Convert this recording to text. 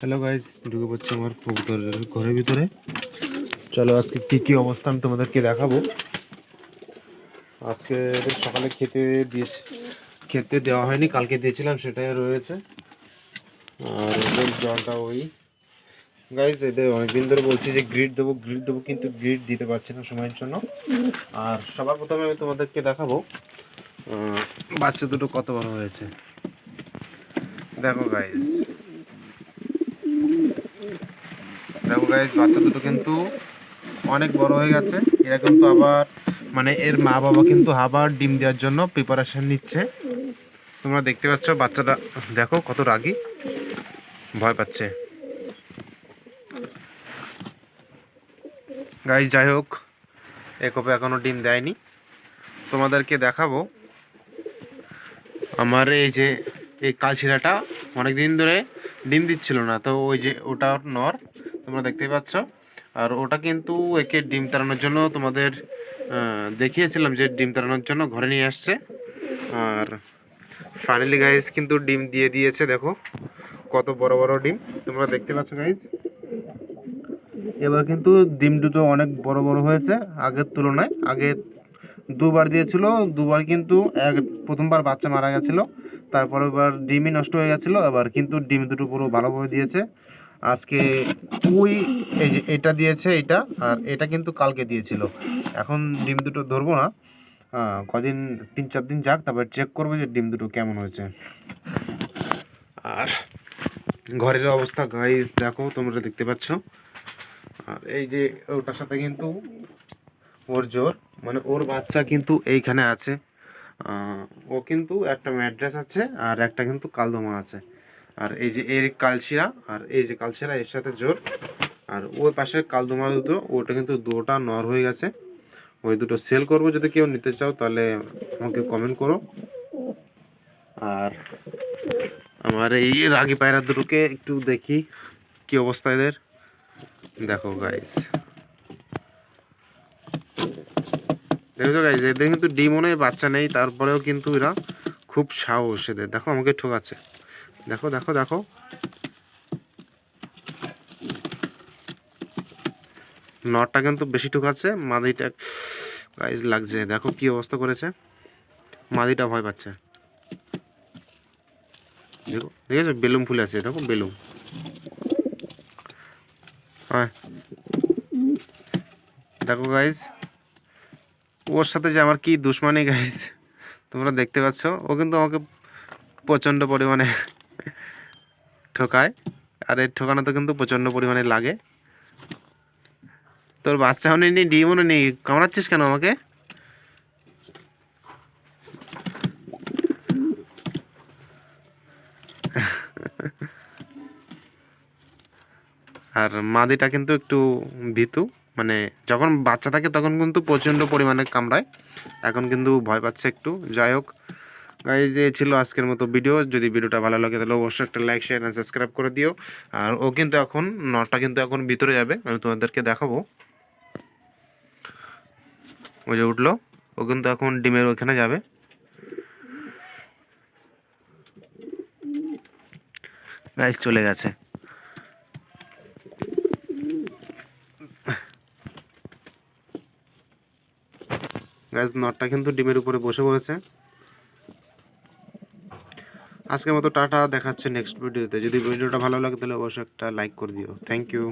Hello guys ঢুকে পড়ছি আমার কবুতরের ঘরের ভিতরে। চলো, আজকে কি কি অবস্থান তোমাদেরকে দেখাবো? আজকে সকালে খেতে দিয়েছে। খেতে দেওয়া হয়নি, কালকে দিয়েছিলাম, সেটাই রয়েছে। আর এদের জলটা ওই গাইস এদের অনেকদিন ধরে বলছি যে গ্রিড দেবো গ্রিড দেবো, কিন্তু গ্রিড দিতে পারছি না সময়ের জন্য। আর সবার প্রথমে আমি তোমাদেরকে দেখাবো বাচ্চা দুটো কত বড় হয়েছে। দেখো গাইস দেখো গাইজ বাচ্চা দুটো কিন্তু অনেক বড় হয়ে গেছে। এরা কিন্তু আবার মানে এর মা বাবা কিন্তু আবার ডিম দেওয়ার জন্য প্রিপারেশন নিচ্ছে। তোমরা দেখতে পাচ্ছ বাচ্চাটা, দেখো কত রাগী। ভয় পাচ্ছে। গাইজ যাই হোক একপে এখনও ডিম দেয়নি। তোমাদেরকে দেখাবো। আমার এই যে, এই কালশিরাটা অনেক দিন ধরে ডিম দিচ্ছিল না, তো ওই যে ওটার নর তোমরা দেখতেই পাচ্ছ। আর ওটা কিন্তু একে ডিম তাড়ানোর জন্য তোমাদের দেখিয়েছিলাম যে ডিম তাড়ানোর জন্য ঘরে নিয়ে আসছে। আর ফাইনালি গাইজ কিন্তু ডিম দিয়ে দিয়েছে, দেখো। কত বড় বড় ডিম, তোমরা দেখতে পাচ্ছ গাইজ এবার কিন্তু ডিম দুটো অনেক বড় বড় হয়েছে আগের তুলনায়। আগে দুবার দিয়েছিল, দুবার কিন্তু এক, প্রথমবার বাচ্চা মারা গেছিল। তারপরে এবার ডিমই নষ্ট হয়ে গেছিল, এবার কিন্তু ডিম দুটো পুরো ভালোভাবে দিয়েছে। আজকে ওই এই যে এটা দিয়েছে এটা, আর এটা কিন্তু কালকে দিয়েছিল। এখন ডিম দুটো ধরবো না। কদিন, তিন চার দিন যাক, তারপর চেক করব যে ডিম দুটো কেমন হয়েছে। আর ঘরের অবস্থা গাইজ দেখো, তোমরা দেখতে পাচ্ছ। আর এই যে ওটার সাথে কিন্তু ওর জোর মানে ওর বাচ্চা কিন্তু এইখানে আছে। ও কিন্তু একটা ম্যাড্রেস আছে, আর একটা কিন্তু কালদমা আছে। আর এই যে এর কালশিরা, আর এই যে কালশিরা, এর সাথে জোর। আর ওই পাশে কালদমা দুটো, ওটা কিন্তু দুটোটা নর হয়ে গেছে। ওই দুটো সেল করব যদি কেউ নিতে চাও, তাহলে আমাকে কমেন্ট করো। আর আমার এই রাগি পায়রা দুটোকে একটু দেখি, কি অবস্থা এদের? দেখো গাইস দেখছ গাইজ এদের কিন্তু ডিমনে বাচ্চা নেই, তারপরেও কিন্তু এরা খুব সাহস এদের। দেখো আমাকে ঠোকাচ্ছে। দেখো দেখো দেখো। নটটা কিন্তু বেশি ঠুকাচ্ছে মাদিটা গাইজ লাগছে। দেখো কি অবস্থা করেছে। মাদিটা ভয় পাচ্ছে। দেখো, দেখেছ? বেলুম ফুলে আছে, দেখো বেলুম হ্যাঁ। দেখো গাইজ ওর সাথে যে আমার কি দুশ্মনী গাইজ তোমরা দেখতে পাচ্ছ। ও কিন্তু আমাকে প্রচণ্ড পরিমাণে ঠকায়। আর এর ঠকানো তো কিন্তু প্রচণ্ড পরিমাণে লাগে। তোর বাচ্চাও নেই ডিমও নেই কামড়াচ্ছিস কেন আমাকে? আর মাদিটা কিন্তু একটু ভীতু মানে যখন বাচ্চা থাকে তখন কিন্তু প্রচণ্ড পরিমাণে কামড়ায়। এখন কিন্তু ভয় পাচ্ছে একটু। যাই হোক এই যে ছিল আজকের মতো ভিডিও যদি ভিডিওটা ভালো লাগে তাহলে অবশ্যই একটা লাইক শেয়ার অ্যান্ড সাবস্ক্রাইব করে দিও। আর ও কিন্তু এখন, নটা কিন্তু এখন ভিতরে যাবে, আমি তোমাদেরকে দেখাবো। ওই যে উঠল, ও কিন্তু এখন ডিমের ওখানে যাবে। গাইস চলে গেছে। গাইস নটটা কিন্তু ডিমের উপরে বসে পড়েছে। আজকের মতো টাটা, দেখাচ্ছে নেক্সট ভিডিওতে যদি ভিডিওটা ভালো লাগে তাহলে অবশ্যই একটা লাইক করে দিও। Thank you